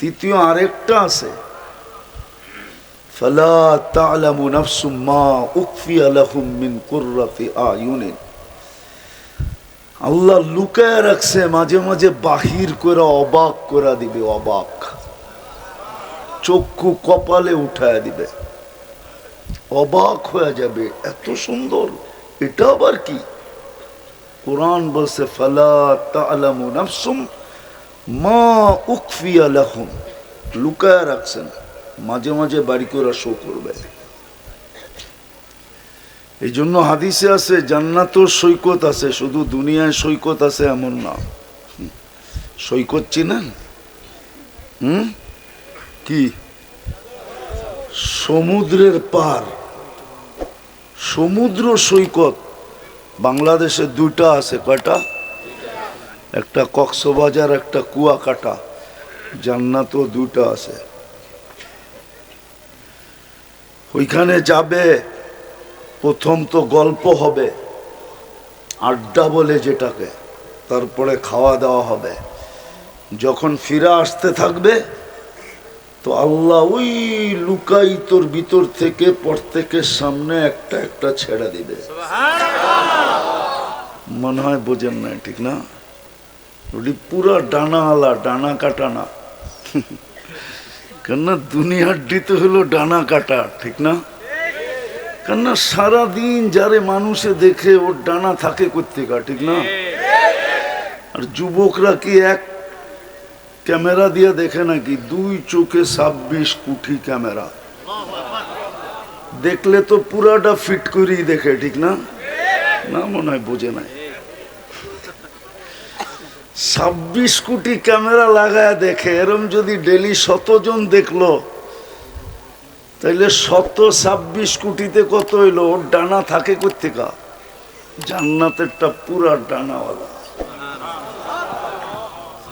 তৃতীয় আরেকটা আছে। আল্লাহ লুকায় রাখছে, মাঝে মাঝে বাহির করে অবাক করে দিবে, অবাক। চক্ষু কপালে উঠায় দিবে। অবাক হয়ে যাবে, এত সুন্দর। এটা আবার কি? কোরআন বলছে, ফালা তা'লামু নাফসুম মা উকফিয়া লাহুম, লুকায় রাখছেন। মাঝে মাঝে বাড়ি করে শো করবে। এই জন্য হাদিসে আছে জান্নাতও সৈকত আছে, শুধু দুনিয়ায় সৈকত আছে এমন না। সৈকত চিনেন? হুম? কি? সমুদ্রের পার। সমুদ্র সৈকত। বাংলাদেশে দুইটা আছে, কয়টা? একটা কক্সবাজার একটা কুয়াকাটা জান্নাতও দুটা আছে। ওইখানে যাবে প্রথম তো গল্প হবে আড্ডা বলে যেটাকে তারপরে খাওয়া দাওয়া হবে। যখন ফিরে আসতে থাকবে তো আল্লাহ ওই লুকাই তোর ভিতর থেকে প্রত্যেকের সামনে একটা একটা ছেড়ে দিবে। মনে হয় বোঝেন না ঠিক না? ওটি পুরা ডানা আলা ডানা কাটা না কেননা দুনিয়ার দিতে হলো ডানা কাটা ঠিক না কেননা সারাদিন যারে মানুষে দেখে ওর ডানা থাকে কোথেকা ঠিক না আর যুবকরা কি এক ক্যামেরা দিয়ে দেখে নাকি দুই চোখে ছাব্বিশ কুঠি ক্যামেরা দেখলে তো পুরাটা ফিট করেই দেখে ঠিক না না মনে হয় বোঝে নাই ছাব্বিশ কোটি ক্যামেরা লাগায় দেখে, এরম যদি ডেলি শতজন দেখল, তাইলে শত ছাব্বিশ কোটিতে কত হইল? ওর ডানা থাকে কোথেকা জান্নাতেরটা পুরা ডানাওয়ালা।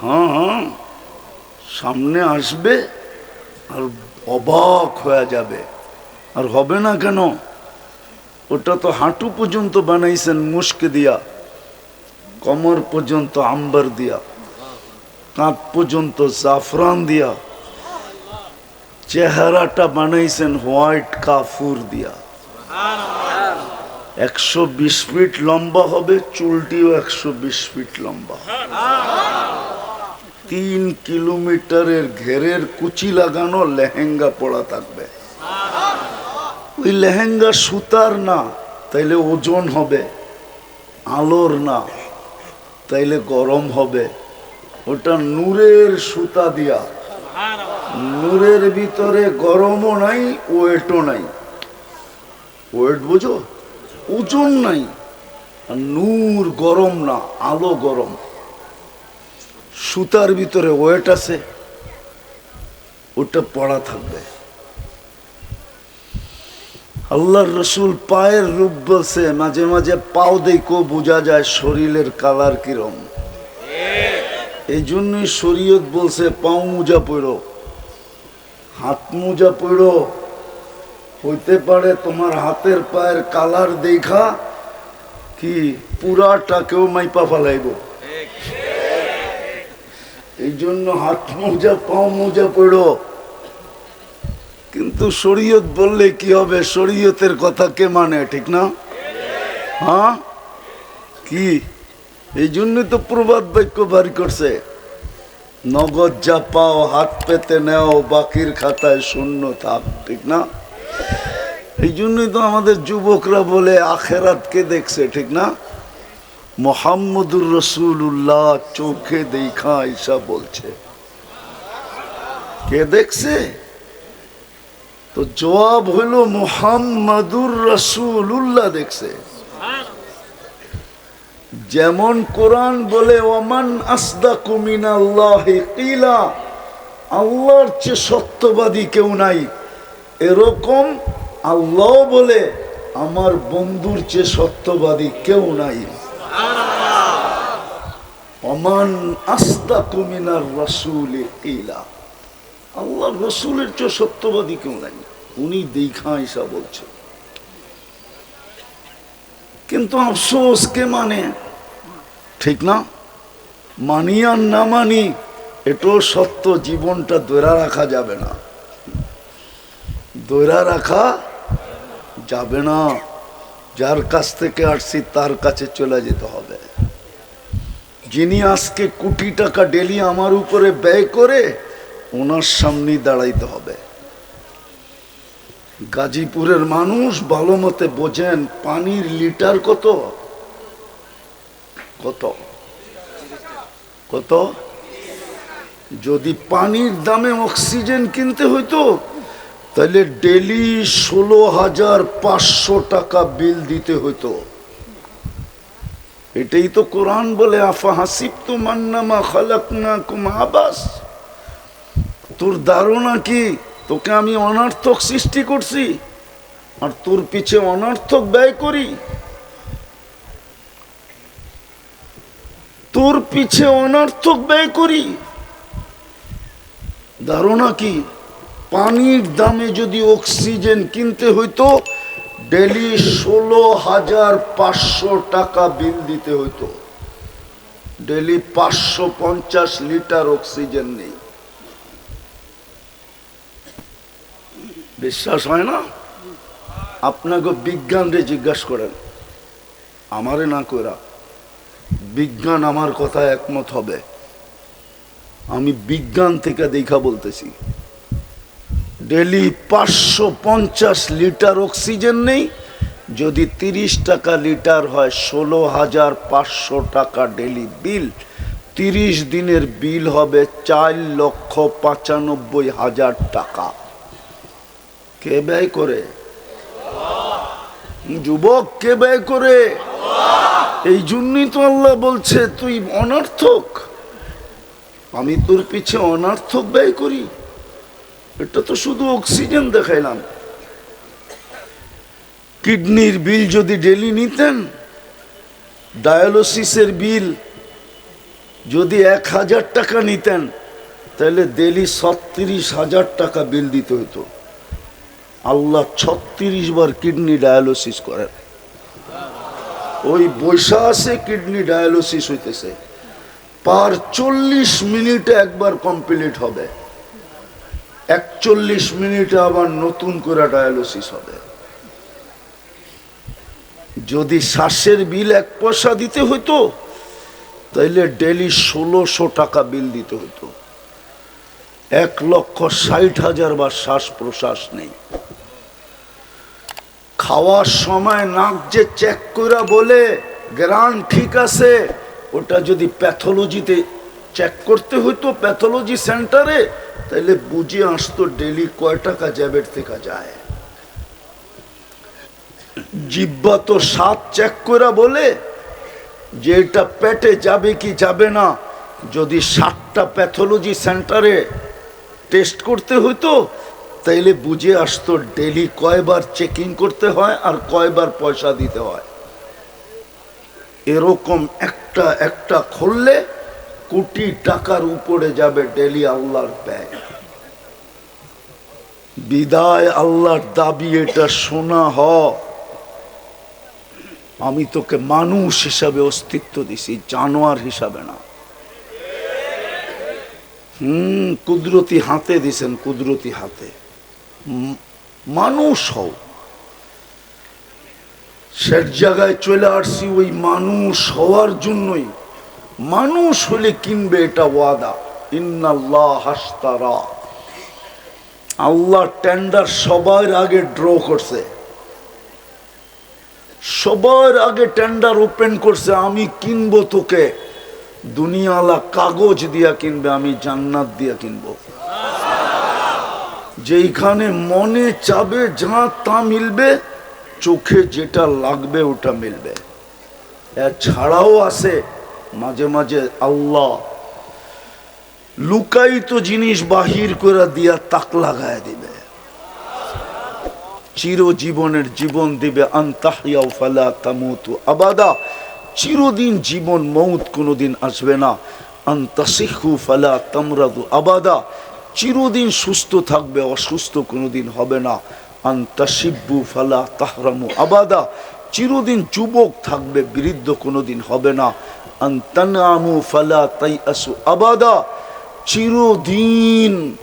হ্যাঁ হ্যাঁ সামনে আসবে আর অবাক হয়ে যাবে। আর হবে না কেন? ওটা তো হাঁটু পর্যন্ত বানাইছেন মুস্কে দিয়া। কমর পর্যন্ত আম্বার দিয়া, কাঁধ পর্যন্ত জাফরান দিয়া, চেহারাটা বানাইছেন হোয়াইট কাফুর দিয়া। একশো বিশ ফিট লম্বা হবে, চুলটিও একশো বিশ ফিট লম্বা। তিন কিলোমিটারের ঘেরের কুচি লাগানো লেহেঙ্গা পড়া থাকবে। ওই লেহেঙ্গা সুতার না, তাইলে ওজন হবে, আলোর না। তাইলে গরম হবে। ওটা নূরের সুতা দিয়া। নূরের ভিতরে গরমও নাই, ওয়েটও নাই। ওয়েট বুঝো? ওজন নাই। নূর গরম না, আলো গরম। সুতার ভিতরে ওয়েট আছে, ওটা পড়া থাকবে। আল্লাহর রসুল পায়ের রূপ বলছে মাঝে মাঝে পাও দেখো বোঝা যায় শরীরের কালার কিরম। এই জন্যই শরীয়ত বলছে পাও মোজা পড়ো হাত মোজা পড়ো। হইতে পারে তোমার হাতের পায়ের কালার দেখা কি পুরাটাকেও মাইপা ফেলাইব। এই জন্য হাত মোজা পাও মোজা পড়ো। কিন্তু শরীয়ত বললে কি হবে? শরীয়তের কথা কে মানে ঠিক না? হ্যাঁ? কি? এই জন্যই তো প্রবাদ বাক্য বাড়ি করছে। নগদ যা পাও হাত পেতে নেও, বাকির খাতায় শূন্য থাক, ঠিক না? এই জন্যই তো আমাদের যুবকরা বলে, আখেরাতকে দেখছে, ঠিক না? মোহাম্মদুর রসুল্লাহ চোখে দেখা ঈশা বলছে। কে দেখছে? তো জবাব হইল মোহাম্মদুর রসুল্লাহ দেখছে। যেমন কোরআন বলে ওমান আসদা কুমিন আল্লাহ কিলা আল্লাহর চেয়ে সত্যবাদী কেউ নাই। এরকম আল্লাহ বলে আমার বন্ধুর চেয়ে সত্যবাদী কেউ নাই। অমান আস্তা কুমিনার রসুল কিলা আল্লাহর রসুলের চেয়ে সত্যবাদী কেউ নাই। উনি দেখা ঈশা বলছে। কিন্তু আফসোস কে মানে? ঠিক না? মানি আর না মানি, এটাও সত্য, জীবনটা দৈরা রাখা যাবে না। দৈরা রাখা যাবে না। যার কাছ থেকে আসছি, তার কাছে চলে যেতে হবে। যিনি আজকে কোটি টাকা ডেলি আমার উপরে ব্যয় করে ওনার সামনেই দাঁড়াইতে হবে। গাজীপুরের মানুষ ভালো মতে বোঝেন পানির লিটার কত? কত? কত? যদি পানির দামে অক্সিজেন কিনতে হইতো, তাহলে ডেলি ষোলো হাজার পাঁচশো টাকা বিল দিতে হইতো। এটাই তো কোরআন বলে, আফা হাসিব তো মান্নামা খালাক না কুম আবাস। তোর ধারণা কি? তোকে আমি অনার্থক সৃষ্টি করছি আর তোর পিছে অনার্থক ব্যয় করি। তোর পিছে অনার্থক ব্যয় করি। ধারণা কি? পানির দামে যদি অক্সিজেন কিনতে হইতো, ডেলি ষোলো হাজার পাঁচশো টাকা বিল দিতে হইতো। ডেলি পাঁচশো পঞ্চাশ লিটার অক্সিজেন নেই। বিশ্বাস হয় না? আপনাকে বিজ্ঞানরে জিজ্ঞাসা করেন। আমারে না করা বিজ্ঞান আমার কথা একমত হবে। আমি বিজ্ঞান থেকে দেখা বলতেছি। ডেলি পাঁচশো পঞ্চাশ লিটার অক্সিজেন নেই। যদি তিরিশ টাকা লিটার হয়, ষোলো হাজার পাঁচশো টাকা ডেলি বিল। তিরিশ দিনের বিল হবে চার লক্ষ পঁচানব্বই হাজার টাকা। কে ব্যয় করে? যুবক কে ব্যয় করে? এই জন্যই তো আল্লাহ বলছে, তুই অনার্থক। আমি তোর পিছে অনার্থক ব্যয় করি। এটা তো শুধু অক্সিজেন দেখাইলাম। কিডনির বিল যদি ডেলি নিতেন, ডায়ালিসিসের বিল যদি এক হাজার টাকা নিতেন, তাহলে ডেলি ছত্রিশ হাজার টাকা বিল দিতে হতো। আল্লাহ ছত্রিশ বার কিডনি ডায়ালিসিস করেন। ওই বৈশা আছে কিডনি ডায়ালিসিস হইতেছে। পার চল্লিশ মিনিটে একবার কমপ্লিট হবে। একচল্লিশ মিনিটে আবার নতুন করে ডায়ালিসিস হবে। যদি শ্বাসের বিল এক পয়সা দিতে হইতো, তাইলে ডেলি ষোলোশো টাকা বিল দিতে হতো এক লক্ষ ষাট হাজার বার শ্বাস প্রশ্বাস নেই। খাওয়ার সময় নাক যে চেক করে বলে, গ্রান ঠিক আছে? ওটা যদি প্যাথোলজিতে চেক করতে হইতো, প্যাথোলজি সেন্টারে তাহলে বুঝে আসতো ডেলি কয় টাকা জ্যাবের থেকে যায়। জিব্বা তো সাত চেক করে বলে, যে এটা পেটে যাবে কি যাবে না, যদি সাতটা প্যাথোলজি সেন্টারে টেস্ট করতে হইতো তাইলে বুঝে আসতো ডেলি কয়বার চেকিং করতে হয় আর কয়বার পয়সা দিতে হয়। এরকম একটা একটা খুললে কোটি টাকার উপরে যাবে ডেলি আল্লাহর ব্যয়। বিদায় আল্লাহর দাবি, এটা শোনা হ। আমি তোকে মানুষ হিসাবে অস্তিত্ব দিছি, জানোয়ার হিসাবে না। হুম, কুদরতি হাতে দিছেন, কুদরতি হাতে। মানুষ হও। শেষ জায়গায় চলে আসছি ওই মানুষ হওয়ার জন্যই। মানুষ হলে কিনবে এটা ওয়াদা। ইন্নাল্লাহ আল্লাহ টেন্ডার সবার আগে ড্র করছে। সবার আগে টেন্ডার ওপেন করছে, আমি কিনবো তোকে। দুনিয়ালা কাগজ দিয়া কিনবে, আমি জান্নাত দিয়া কিনবো। যেইখানে মনে চাবে যা তা মিলবে, চোখে যেটা লাগবে ওটা মিলবে। ছাড়াও আছে মাঝে মাঝে আল্লাহ লুকায়িত জিনিস বাহির করে দিয়া তাক লাগায় দিবে। চিরজীবনের জীবন দিবে আন্তাহিয়াও ফালা তামুতু আবাদা। চিরদিন জীবন মৌত কোনোদিন আসবে না। আন্তাসিহু ফালা তামরাদু আবাদা। চিরদিন সুস্থ থাকবে, অসুস্থ কোনোদিন হবে না। আন্তাসিব্বু ফালা তাহরামু আবাদা। চিরদিন যুবক থাকবে, বৃদ্ধ কোনোদিন হবে না। আন্তানামু ফালা তাই আসু আবাদা। চিরদিন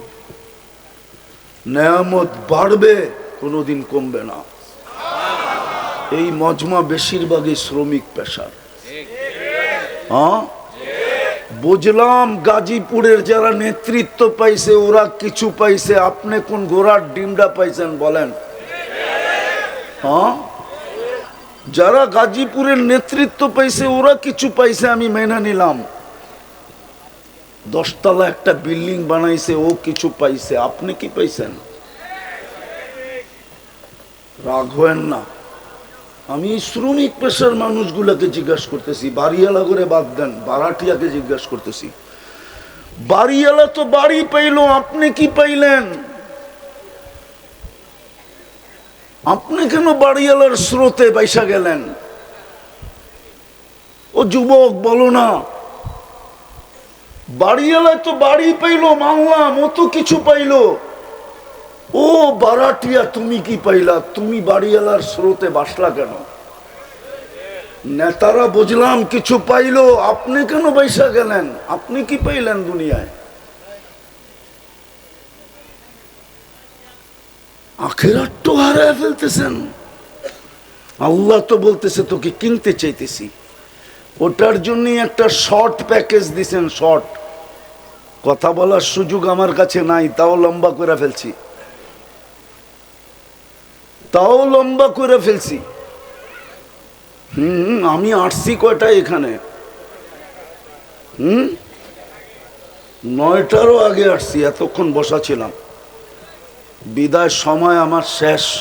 নেয়ামত বাড়বে, কোনোদিন কমবে না। এই মজমা বেশিরভাগই শ্রমিক পেশার। হ্যাঁ? বুঝলাম গাজীপুরের যারা নেতৃত্ব পাইছে, ওরা কিছু পাইছে। আপনি কোন ঘোড়ার ডিমটা পাইছেন বলেন? হ্যাঁ? যারা গাজীপুরের নেতৃত্ব পাইছে, ওরা কিছু পাইছে, আমি মেনে নিলাম। দশতলা একটা বিল্ডিং বানাইছে, ও কিছু পাইছে। আপনি কি পাইছেন? রাগ হয়েন না। আমি শ্রমিক পেশার মানুষগুলোকে জিজ্ঞাসা করতেছি, বাড়িওয়ালা করে বাদ দেন, বারাটিয়াকে জিজ্ঞাসা করতেছি। বাড়িওয়ালা তো বাড়ি পাইলো, আপনি কি পাইলেন? আপনি কেন বাড়িওয়ালার স্রোতে বাইসা গেলেন? ও যুবক, বলো না। বাড়িওয়ালায় তো বাড়ি পাইলো, মানলাম, ও তো কিছু পাইলো। ও বারাটিয়া, তুমি কি পাইলা? তুমি বাড়িওয়ালার স্রোতে বাসলা কেন? নেতারা বুঝলাম কিছু পাইলো, আপনি কেন বাইসা গেলেন? আপনি কি পাইলেন দুনিয়ায়? আখেরাট তো হারায় ফেলতেছেন। আল্লাহ তো বলতেছে, তোকে কিনতে চাইতেছি। ওটার জন্য একটা শর্ট প্যাকেজ দিছেন শর্ট কথা বলার সুযোগ আমার কাছে নাই, তাও লম্বা করে ফেলছি। তাও লম্বা করে ফেলছি। হুম, আমি আসছি কয়টা এখানে? হুম? নয়টারও আগে আসছি, এতক্ষণ বসা ছিলাম। বিদায় সময় আমার শেষ।